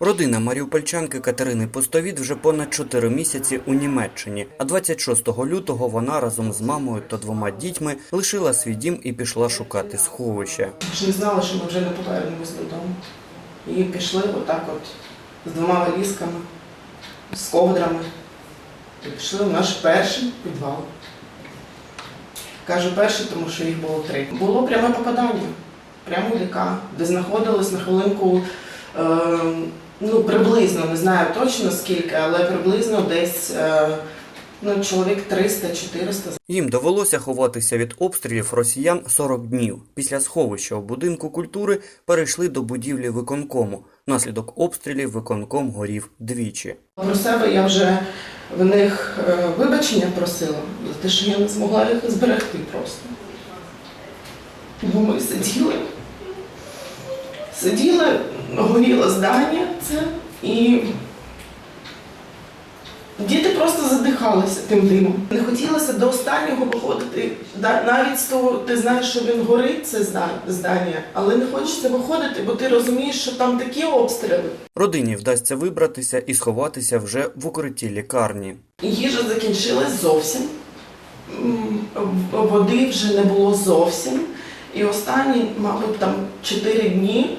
Родина маріупольчанки Катерини Пустовіт вже понад 4 місяці у Німеччині. А 26 лютого вона разом з мамою та двома дітьми лишила свій дім і пішла шукати сховище. Не знали, що ми вже не повернемось додому. І пішли отак от з двома валізками, з ковдрами. І пішли в наш перший підвал. Кажу перший, тому що їх було три. Було пряме попадання, прямо в ДК, де знаходились на хвилинку, е, ну приблизно, не знаю точно скільки, але приблизно десь е, ну, чоловік 300-400 Їм довелося ховатися від обстрілів росіян 40 днів. Після сховища у будинку культури перейшли до будівлі виконкому. Внаслідок обстрілів виконком горів двічі. Про себе я вже в них е, вибачення просила за те, що я не змогла їх зберегти просто. Бо ми сиділи, сиділи, горіло здання це, і діти просто задихалися тим димом. Не хотілося до останнього виходити. Навіть з того, ти знаєш, що він горить, це здання, але не хочеться виходити, бо ти розумієш, що там такі обстріли. Родині вдасться вибратися і сховатися вже в укритті лікарні. Їжа закінчилась зовсім. Води вже не було зовсім. І останні, мабуть, там 4 дні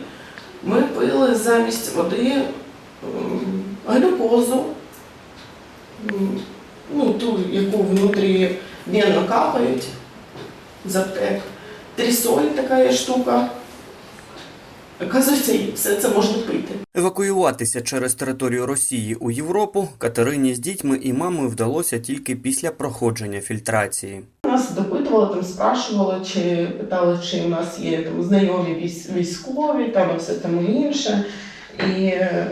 ми пили замість води глюкозу, ну, ту, яку внутрі венно капають з аптек. Трісоль така є штука. Оказується, все це можна пити. Евакуюватися через територію Росії у Європу Катерині з дітьми і мамою вдалося тільки після проходження фільтрації. Нас допитували, там спрашували, чи питали, чи у нас є там знайомі військові, там і все там інше. І е,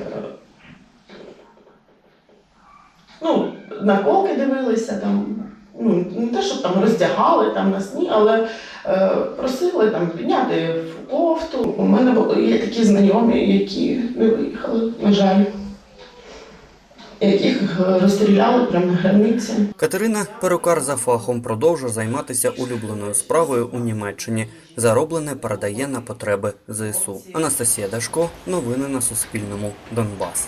ну, наколки дивилися там. Ну, не те, що там роздягали там нас ні, але е, просили там підняти в кофту. У мене були є такі знайомі, які не виїхали, на жаль, яких е, розстріляли прямо на границі. Катерина, перукар за фахом, продовжує займатися улюбленою справою у Німеччині. Зароблене передає на потреби ЗСУ. Анастасія Дашко. Новини на Суспільному. Донбас.